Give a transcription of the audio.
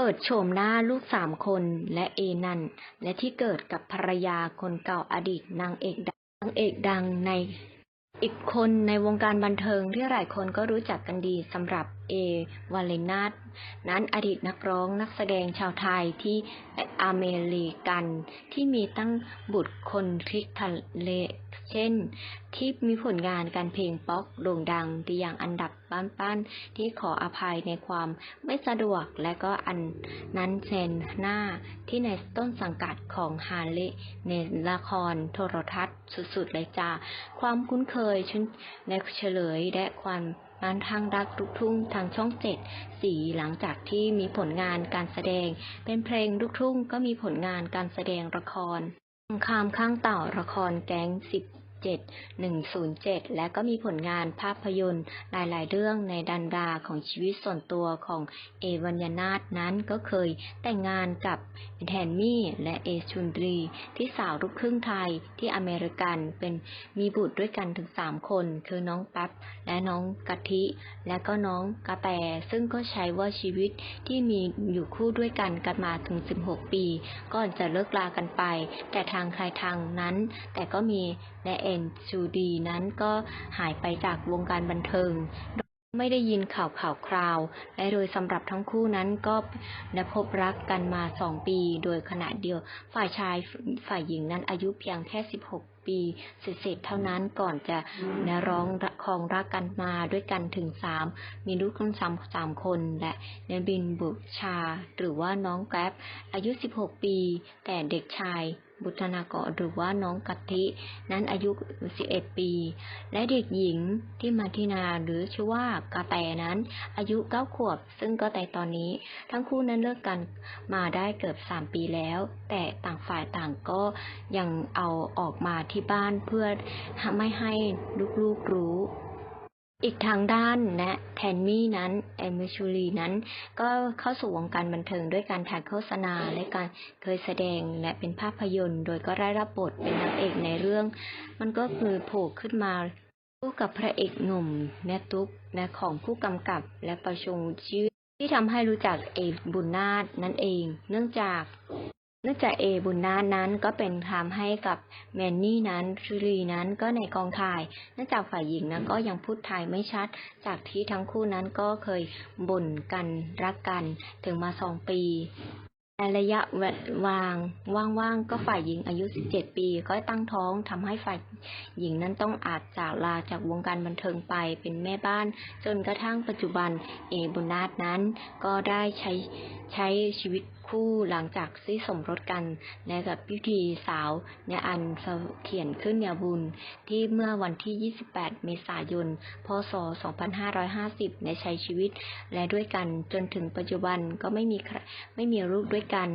เปิดโฉมหน้าลูกสามคนและเอนัน และที่เกิดกับภรรยาคนเก่าอดีตนางเอกดังนางเอกดังในอีกคนในวงการบันเทิงที่หลายคนก็รู้จักกันดีสำหรับ เอวาเลนาตนั้นอดีตนักร้องนักแสดงชาวไทยที่อเมริกันที่มีตั้งบุตรคนคลิกทะเลเช่น ที่มีผลงานการเพลงป๊อกโด่งดังดีอย่างอันดับบ้านๆที่ขออภัยในความไม่สะดวกและก็อันนั้นเซนหน้าที่ในต้นสังกัดของฮาเลในละครโทรทัศน์สุดๆเลยจ้าความคุ้นเคยชุนในเฉลยและความ นั้นทางรักลูกทุ่งทางช่องเจ็ดสีหลังจากที่มีผลงานการแสดง เป็นเพลงลูกทุ่งก็มีผลงานการแสดงละครสงครามข้างเต่าละครแก๊งสิบ เจ็ดหนึ่งศูนย์เจ็ดและก็มีผลงานภาพยนตร์หลาย ๆ เรื่องในดันดาของชีวิตส่วนตัวของเอวัญญนาถนั้นก็เคยแต่งงานกับแทนมี่และเอชุนดรีที่สาวลูกครึ่งไทยที่อเมริกันเป็นมีบุตรด้วยกันถึงสามคน คือน้องแป๊บและน้องกะทิ และก็น้องกระแตซึ่งก็ใช้ว่าชีวิตที่มีอยู่คู่ด้วยกันกันมาถึง 16 ปี ก่อนจะเลิกลากันไป แต่ทางใครทางนั้น แต่ก็มีและเอ็นชูดีนั้นก็หายไปจากวงการบันเทิง ไม่ได้ยินข่าวข่าวคราว และโดยสำหรับทั้งคู่นั้นก็ได้พบรักกันมาสองปี โดยขณะเดียวฝ่ายชายฝ่ายหญิงนั้นอายุเพียงแค่ 16ปีเศษๆเท่านั้นก่อนจะนร้องครองรักกันมาด้วยกันถึงสามมีลูกทั้งสามสามคน และเนบินบุชา หรือว่าน้องแกร็บอายุ 16 ปี แต่เด็กชาย บุตรนากรหรือว่าน้องกะทินั้นอายุ 11 ปี และเด็กหญิงที่มาทินาหรือชื่อว่ากาแตนั้น อายุ 9 ขวบ ซึ่งก็แต่ตอนนี้ ทั้งคู่นั้นเลิกกันมาได้เกือบ 3 ปีแล้ว แต่ต่างฝ่ายต่างก็ยังเอาออกมาที่บ้านเพื่อไม่ให้ลูกๆรู้ อีกทางด้านและแทนมี่นั้นแอนมิชูรีนั้น ก็เข้าสู่วงการบันเทิงด้วยการถ่ายโฆษณาและการเคยแสดงและเป็นภาพยนตร์ โดยก็ได้รับบทเป็นนางเอกในเรื่อง มันก็คือโผล่ขึ้นมาคู่กับพระเอกหนุ่มแม่ตุ๊กและของผู้กำกับและประชงชื่อที่ทำให้รู้จักเอกบุญนาถนั่นเอง เนื่องจาก นื่องจากเอบุญนานั้นก็เป็นทำให้กับแมนนี่นั้นชูรีนั้นก็ในกองถ่ายเนื่องจากฝ่ายหญิงนั้นก็ยังพูดไทยไม่ชัด จากที่ทั้งคู่นั้นก็เคยบ่นกันรักกันถึงมาสองปี ในระยะวางว่างๆก็ฝ่ายหญิงอายุ 17 ปี ก็ตั้งท้องทำให้ฝ่ายหญิงนั้นต้องอาจจากลาจากวงการบันเทิงไปเป็นแม่บ้าน จนกระทั่งปัจจุบันเอบุญนาถนั้น ก็ได้ใช้ใช้ชีวิตคู่หลังจากที่สมรสกันและกับพิธีสาวในอันเขียนขึ้นยาบุญ ที่เมื่อวันที่ 28 เมษายน พศ 2550 ในใช้ชีวิตและด้วยกันจนถึงปัจจุบันก็ไม่มีไม่มีลูกด้วยกัน